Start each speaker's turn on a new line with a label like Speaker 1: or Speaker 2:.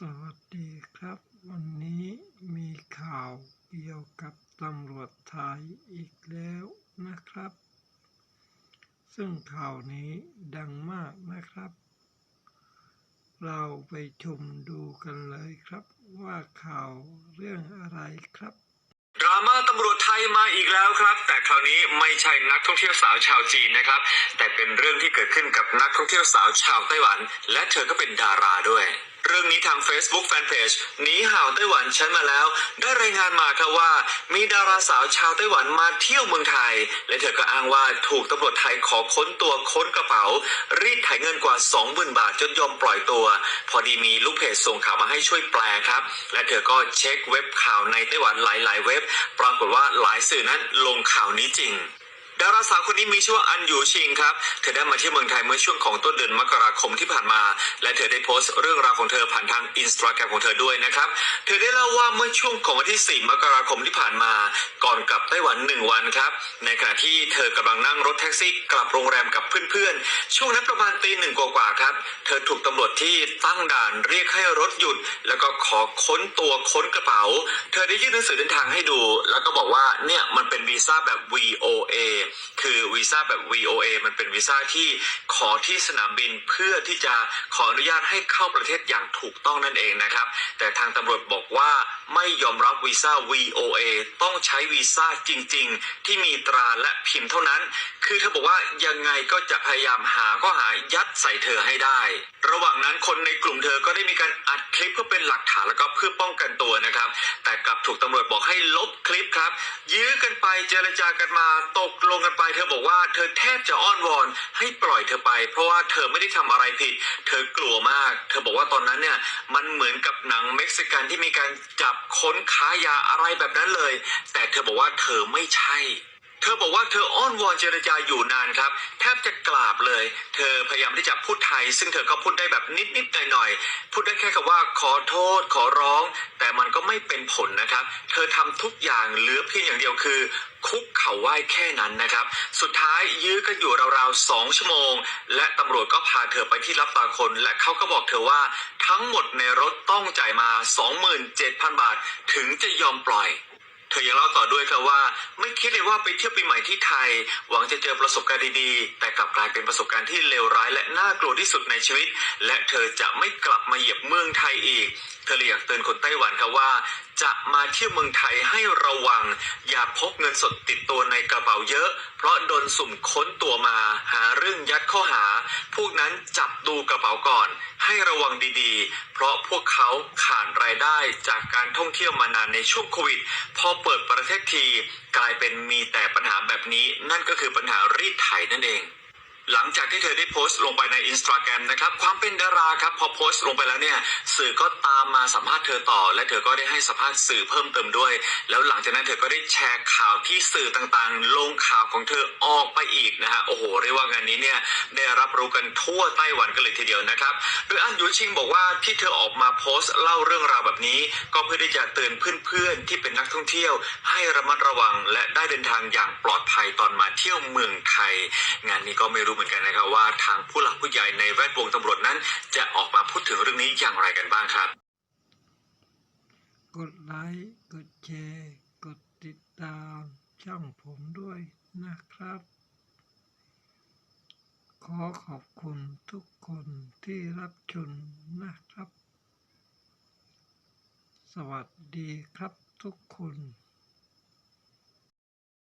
Speaker 1: สวัสดีครับ วันนี้มีข่าวเกี่ยวกับตำรวจไทยอีกแล้วนะครับ ซึ่งข่าวนี้ดังมากนะครับ เราไปชมดูกันเลยครับว่าข่าวเรื่องอะไรครับ
Speaker 2: ดราม่าตำรวจไทยมาอีกแล้วครับ แต่คราวนี้ไม่ใช่นักท่องเที่ยวสาวชาวจีนนะครับ แต่เป็นเรื่องที่เกิดขึ้นกับนักท่องเที่ยวสาวชาวไต้หวัน และเธอก็เป็นดาราด้วย เรื่องนี้ทาง Facebook Fanpage หนีห่าวไต้หวันฉันมาแล้ว ได้รายงานมาครับว่า มีดาราสาวชาวไต้หวันมาเที่ยวเมืองไทย และเธอก็อ้างว่าถูกตำรวจไทยขอค้นตัวค้นกระเป๋า รีดไถเงินกว่า 20,000 บาทจนยอมปล่อยตัว พอดีมีลูกเพจส่งข่าวมาให้ช่วยแปลครับ และเธอก็เช็คเว็บข่าวในไต้หวันหลาย ๆ เว็บ ปรากฏว่าหลายสื่อนั้นลงข่าวนี้จริง ดาราสาวคนนี้มีชื่อว่าอันยูชิงครับ เธอได้มาที่เมืองไทยเมื่อช่วงของต้นเดือนมกราคมที่ผ่านมา และเธอได้โพสต์เรื่องราวของเธอผ่านทางอินสตาแกรมของเธอด้วยนะครับ เธอได้เล่าว่าเมื่อช่วงของวันที่ 4 มกราคมที่ผ่านมา ก่อนกลับไต้หวันหนึ่งวันครับ ในขณะที่เธอกำลังนั่งรถแท็กซี่กลับโรงแรมกับเพื่อนๆ ช่วงนั้นประมาณตีหนึ่งกว่าๆครับ เธอถูกตำรวจที่ตั้งด่านเรียกให้รถหยุด แล้วก็ขอค้นตัวค้นกระเป๋า เธอได้ยื่นหนังสือเดินทางให้ดู แล้วก็บอกว่าเนี่ยมันเป็นวีซ่าแบบ VOA คือวีซ่าแบบ VOA มันเป็นวีซ่าที่ขอที่สนามบินเพื่อที่จะขออนุญาตให้เข้าประเทศอย่างถูกต้องนั่นเองนะครับ แต่ทางตำรวจบอกว่าไม่ยอมรับวีซ่า VOA ต้องใช้วีซ่าจริง ๆ ที่มีตราและพิมพ์เท่านั้น คือเธอบอกว่ายังไงก็จะพยายามหาข้อหายัดใส่เธอให้ได้ ระหว่างนั้นคนในกลุ่มเธอก็ได้มีการอัดคลิปเพื่อเป็นหลักฐานแล้วก็เพื่อป้องกันตัวนะครับ กลับถูกตำรวจบอกให้ลบคลิปครับ ยื้อกันไปเจรจากันมาตกลงกันไป เธอบอกว่าเธอแทบจะอ้อนวอนให้ปล่อยเธอไป เพราะว่าเธอไม่ได้ทำอะไรผิด เธอกลัวมาก เธอบอกว่าตอนนั้นเนี่ยมันเหมือนกับหนังเม็กซิกันที่มีการจับค้นค้ายาอะไรแบบนั้นเลย แต่เธอบอกว่าเธอไม่ใช่ เธอบอกว่าเธออ้อนวอนเจรจาอยู่นานครับ แทบจะกราบเลย เธอพยายามที่จะพูดไทย ซึ่งเธอก็พูดได้แบบนิดๆหน่อยๆพูดได้แค่คำว่าขอโทษขอร้อง แต่มันก็ไม่เป็นผลนะครับ เธอทำทุกอย่างเหลือเพียงอย่างเดียวคือ คุกเข่าไหว้แค่นั้นนะครับ สุดท้ายยื้อกันอยู่ราวๆสองชั่วโมง และตำรวจก็พาเธอไปที่รับตาคน และเขาก็บอกเธอว่าทั้งหมดในรถต้องจ่ายมา 27,000 บาท ถึงจะยอมปล่อย ธอยังเล่าต่อด้วยครับว่า ไม่คิดเลยว่าไปเที่ยวปีใหม่ที่ไทย หวังจะเจอประสบการณ์ดีๆ แต่กลับกลายเป็นประสบการณ์ที่เลวร้าย และน่ากลัวที่สุดในชีวิต และเธอจะไม่กลับมาเหยียบเมืองไทยอีก เธอเลยอยากเตือนคนไต้หวันครับว่า จะมาเที่ยวเมืองไทยให้ระวัง อย่าพกเงินสดติดตัวในกระเป๋าเยอะ เพราะโดนสุ่มค้นตัวมา หาเรื่องยัดข้อหา พวกนั้นจับดูกระเป๋าก่อน ให้ระวังดีๆ เพราะพวกเขาขาดรายได้จากการท่องเที่ยวมานานในช่วงโควิดพอเปิดประเทศทีกลายเป็นมีแต่ปัญหาแบบนี้นั่นก็คือปัญหารีดไถนั่นเอง หลังจากที่เธอได้โพสต์ลงไปในอินสตาแกรมนะครับความเป็นดาราครับพอโพสต์ลงไปแล้วเนี่ยสื่อก็ตามมาสัมภาษณ์เธอต่อ และเธอก็ได้ให้สัมภาษณ์สื่อเพิ่มเติมด้วย แล้วหลังจากนั้นเธอก็ได้แชร์ข่าวที่สื่อต่างๆ ลงข่าวของเธอออกไปอีกนะฮะโอ้โหเรียกว่างานนี้เนี่ยได้รับรู้กันทั่วไต้หวันกันเลยทีเดียวนะครับโดยอันยูชิงบอกว่าที่เธอออกมาโพสต์เล่าเรื่องราวแบบนี้ ก็เพื่อที่จะเตือนเพื่อนๆที่เป็นนักท่องเที่ยว ให้ระมัดระวังและได้เดินทางอย่างปลอดภัยตอนมาเที่ยวเมืองไทย งานนี้ก็ไม่รู้เหมือนกันนะครับว่าทางผู้หลักผู้ใหญ่ในแวดวงตำรวจนั้น จะออกมาพูดถึงเรื่องนี้อย่างไรกันบ้างครับ
Speaker 1: กดไลค์กดแชร์กดติดตามช่องผมด้วยนะครับ ขอขอบคุณทุกคนที่รับชมนะครับ สวัสดีครับทุกคน